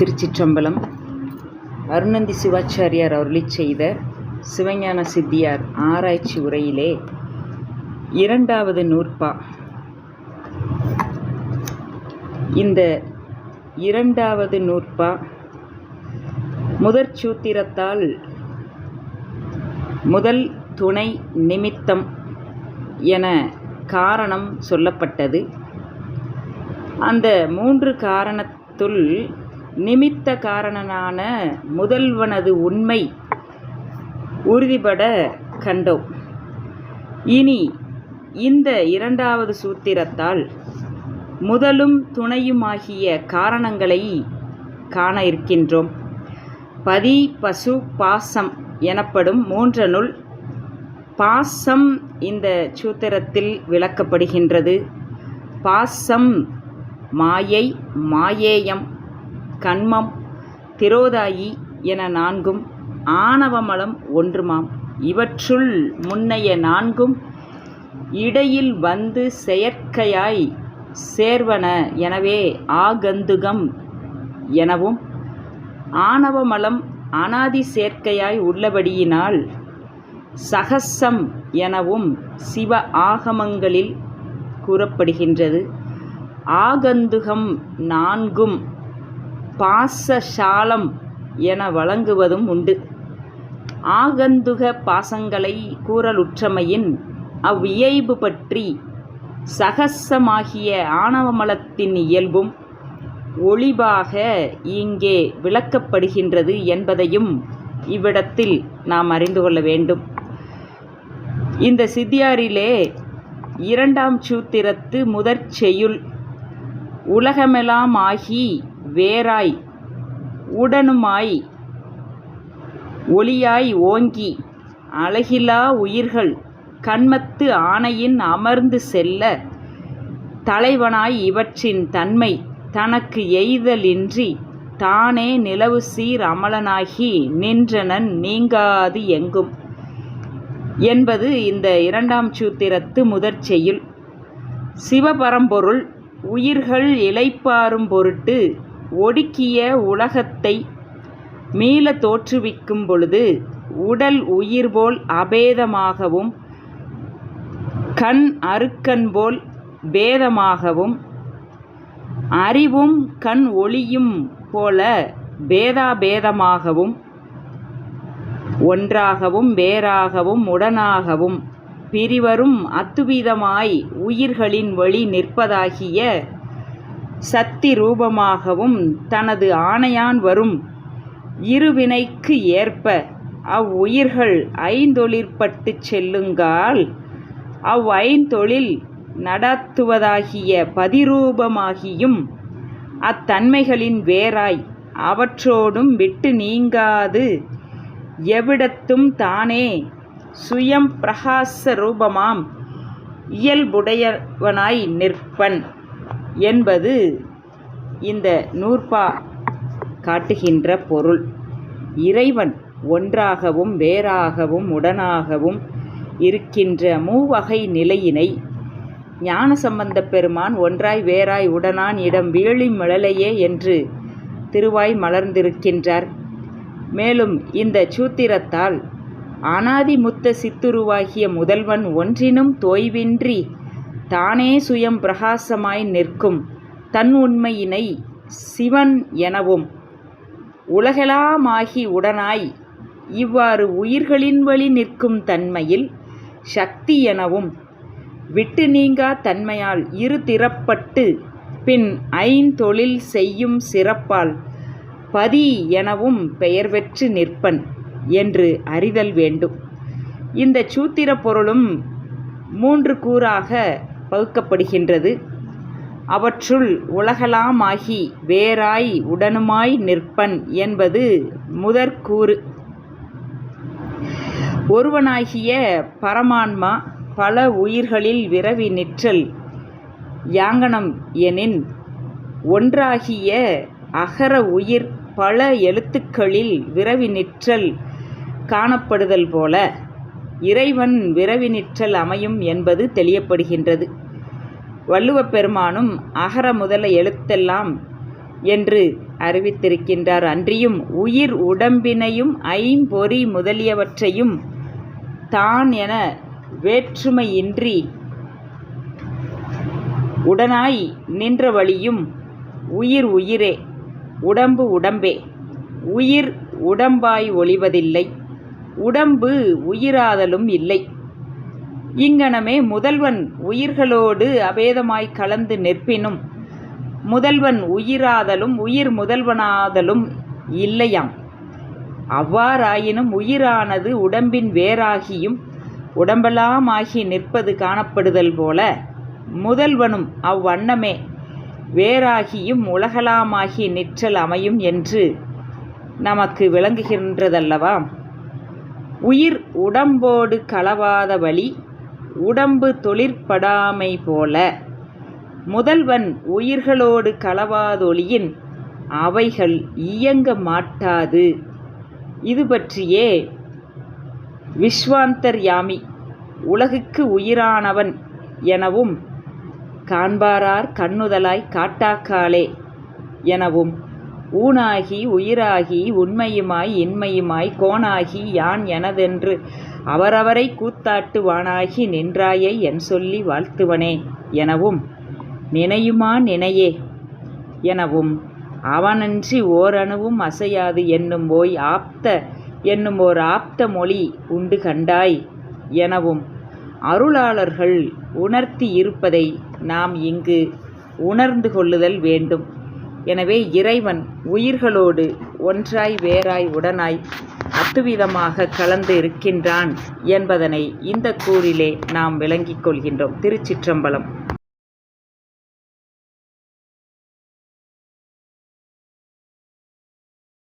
திருச்சிற்றம்பலம். அருணந்தி சிவாச்சாரியார் அருளிச் செய்த சிவஞான சித்தியார் ஆராய்ச்சி உரையிலே இரண்டாவது நூற்பா. இந்த இரண்டாவது நூற்பா முதற் சூத்திரத்தால் முதல் துணை நிமித்தம் என காரணம் சொல்லப்பட்டது. அந்த மூன்று காரணத்துள் நிமித்த காரணனான முதல்வனது உண்மை உறுதிபட கண்டோம். இனி இந்த இரண்டாவது சூத்திரத்தால் முதலும் துணையுமாகிய காரணங்களை காண இருக்கின்றோம். பதி பசு பாசம் எனப்படும் மூன்றனுள் பாசம் இந்த சூத்திரத்தில் விளக்கப்படுகின்றது. பாசம் மாயை மாயேயம் கண்மம் திரோதாயி என நான்கும் ஆணவமலம் ஒன்றுமாம். இவற்றுள் முன்னைய நான்கும் இடையில் வந்து செயற்கையாய் சேர்வன எனவே ஆகந்துகம் எனவும் ஆணவமலம் அனாதி சேர்க்கையாய் உள்ளபடியினால் சகசம் எனவும் சிவ ஆகமங்களில் கூறப்படுகின்றது. ஆகந்துகம் நான்கும் பாசசாலம் என வழங்குவதும் உண்டு. ஆகந்துக பாசங்களை கூறலுற்றமையின் அவ்வியைபு பற்றி சகசமாகிய ஆணவமலத்தின் இயல்பும் ஒளிபாக இங்கே விளக்கப்படுகின்றது என்பதையும் இவ்விடத்தில் நாம் அறிந்து கொள்ள வேண்டும். இந்த சித்தியாரிலே இரண்டாம் சூத்திரத்து முதற் செய்யுள் உலகமெல்லாம் ஆகி வேராய் உடனுமாய் ஒளியாய் ஓங்கி அழகிலா உயிர்கள் கண்மத்து ஆணையின் அமர்ந்து செல்ல தலைவனாய் இவற்றின் தன்மை தனக்கு எய்தலின்றி தானே நிலவு சீர் அமலனாகி நின்றனன் நீங்காது எங்கும். என்பது இந்த இரண்டாம் சூத்திரத்து முதற் செய்யுள். சிவபரம்பொருள் உயிர்கள் இழைப்பாரும் பொருட்டு ஒடுக்கிய உலகத்தை மீள தோற்றுவிக்கும் பொழுது உடல் உயிர் போல் அபேதமாகவும் கண் அருக்கன் போல் பேதமாகவும் அறிவும் கண் ஒளியும் போல பேதாபேதமாகவும் ஒன்றாகவும் வேறாகவும் உடனாகவும் பிரிவரும் அத்துவிதமாய் உயிர்களின் வழி நிற்பதாகிய சக்தி ரூபமாகவும் தனது ஆணையான் வரும் இருவினைக்கு ஏற்ப அவ்வுயிர்கள் ஐந்தொழிற்பட்டு செல்லுங்கால் அவ் ஐந்தொழில் நடத்துவதாகிய பதிரூபமாகியும் அத்தன்மைகளின் வேறாய் அவற்றோடும் விட்டு நீங்காது. எவ்விடத்தும் தானே சுயம் பிரகாச ரூபமாம் இயல்புடையவனாய் நிற்பன். என்பது இந்த நூற்பா காட்டுகின்ற பொருள். இறைவன் ஒன்றாகவும் வேறாகவும் உடனாகவும் இருக்கின்ற மூவகை நிலையினை ஞானசம்பந்த பெருமான் ஒன்றாய் வேறாய் உடனான் இடம் வீழி மழலையே என்று திருவாய் மலர்ந்திருக்கின்றார். மேலும் இந்த சூத்திரத்தால் அனாதி முத்த சித்துருவாகிய முதல்வன் ஒன்றினும் தோய்வின்றி தானே சுயம் பிரகாசமாய் நிற்கும் தன் உண்மையினை சிவன் எனவும் உலகெலாமாகி உடனாய் இவ்வாறு உயிர்களின் வழி நிற்கும் தன்மையில் சக்தி எனவும் விட்டு நீங்கா தன்மையால் இரு திறப்பட்டு பின் ஐந்தொழில் செய்யும் சிறப்பால் பதி எனவும் பெயர் பெற்று நிற்பன் என்று அறிதல் வேண்டும். இந்த சூத்திர பொருளும் மூன்று கூறாக பகுக்கப்படுகின்றது அவற்றுள் உலகலாமாகி வேறாய் உடனுமாய் நிற்பன் என்பது முதற்கூறு ஒருவனாகிய பரமான்மா பல உயிர்களில் விரவி நிற்றல் யாங்கனம் எனின் ஒன்றாகிய அகர உயிர் பல எழுத்துக்களில் விரவி நிற்றல் காணப்படுதல் போல. இறைவன் விரவி நிற்றல் அமையும் என்பது தெளியப்படுகின்றது. வள்ளுவப் பெருமானும் அகர முதல எழுத்தெல்லாம் என்று அறிவித்திருக்கின்றார். அன்றியும் உயிர் உடம்பினையும் ஐம்பொறி முதலியவற்றையும் தான் என வேற்றுமையின்றி உடனாய் நின்ற வழியும் உயிர் உயிரே உடம்பு உடம்பே. உயிர் உடம்பாய் ஒளிவதில்லை. உடம்பு உயிராதலும் இல்லை. இங்கனமே முதல்வன் உயிர்களோடு அபேதமாய் கலந்து நிற்பினும் முதல்வன் உயிராதலும் உயிர் முதல்வனாதலும் இல்லையாம். அவ்வாறாயினும் உயிரானது உடம்பின் வேறாகியும் உடம்பெல்லாம் ஆகி நிற்பது காணப்படுதல் போல முதல்வனும் அவ்வண்ணமே வேறாகியும் உலகலாமாகி நிற்றல் அமையும் என்று நமக்கு விளங்குகின்றதல்லவா? உயிர் உடம்போடு களவாத வழி உடம்பு தொழிற்படாமை போல. முதல்வன் உயிர்களோடு களவாதொழியின் அவைகள் இயங்க மாட்டாது. இது பற்றியே விஸ்வாந்தர் யாமி உலகுக்கு உயிரானவன் எனவும் காண்பாரார் கண்ணுதலாய் காட்டாக்காலே எனவும் ஊனாகி உயிராகி உண்மையுமாய் இன்மையுமாய் கோணாகி யான் எனதென்று அவரவரை கூத்தாட்டுவானாகி நின்றாயை என் சொல்லி வாழ்த்துவனே எனவும் நினையுமா நினையே எனவும் அவனன்றி ஓரணுவும் அசையாது என்னும் ஓய் ஆப்த என்னும் ஓர் ஆப்த மொழி உண்டு கண்டாய் எனவும் அருளாளர்கள் உணர்த்தி இருப்பதை நாம் இங்கு உணர்ந்து கொள்ளுதல் வேண்டும். எனவே இறைவன் உயிர்களோடு ஒன்றாய் வேறாய் உடனாய் அத்துவிதமாக கலந்து இருக்கின்றான் என்பதனை இந்த கூறிலே நாம் விளங்கிக் கொள்கின்றோம். திருச்சிற்றம்பலம்.